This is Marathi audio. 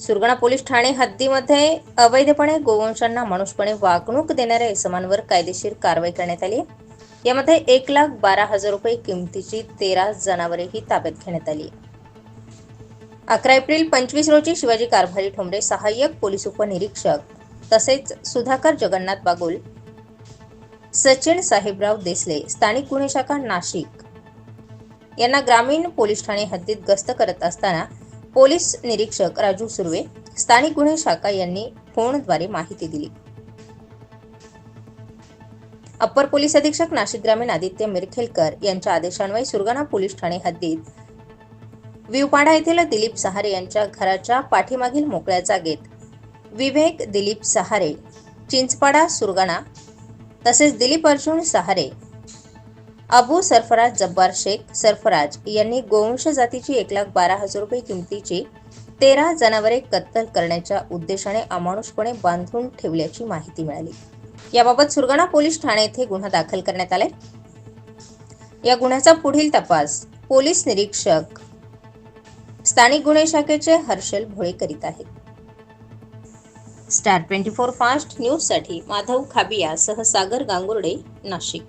सुरगाणा पोलीस ठाणे हद्दीमध्ये अवैधपणे गोवंशांना माणूसपणे वागणूक देणाऱ्या इसमांवर कायदेशीर कारवाई करण्यात आली यामध्ये एक लाख बारा हजार रुपये किमतीची तेरा जनावरेही ताब्यात घेण्यात आली अकरा एप्रिल पंचवीस रोजी शिवाजी कारभारी ठोंबरे सहाय्यक पोलीस उपनिरीक्षक तसेच सुधाकर जगन्नाथ बागुल सचिन साहेबराव देसले स्थानिक गुन्हे शाखा नाशिक यांना ग्रामीण पोलीस ठाणे हद्दीत गस्त करत असताना पोलीस निरीक्षक राजू सुर्वे स्थानिक गुन्हे शाखा यांनी फोनद्वारे माहिती दिली. अप्पर पोलीस अधीक्षक नाशिक ग्रामीण आदित्य मिरखेलकर यांच्या आदेशान्वये सुरगाणा पोलीस ठाणे हद्दीत विवपाडा येथील दिलीप सहारे यांच्या घराच्या पाठीमागील मोकळ्या जागेत विवेक दिलीप सहारे चिंचपाडा सुरगाणा तसेच दिलीप अर्जुन सहारे अबू सरफराज जब्बार शेख सरफराज यांनी गोवंश जातीची एक लाख बारा हजार रुपये किमतीची तेरा जनावरे कत्तल करण्याच्या उद्देशाने अमानुषपणे बांधून ठेवल्याची माहिती मिळाली. याबाबत सुरगाणा पोलीस ठाणे येथे गुन्हा दाखल करण्यात आलाय. या गुन्ह्याचा पुढील तपास पोलीस निरीक्षक स्थानिक गुन्हे शाखेचे हर्षल भोळे करीत आहेत. स्टार ट्वेंटी फोर फास्ट न्यूजसाठी माधव खाबिया सह सागर गांगुर्डे नाशिक.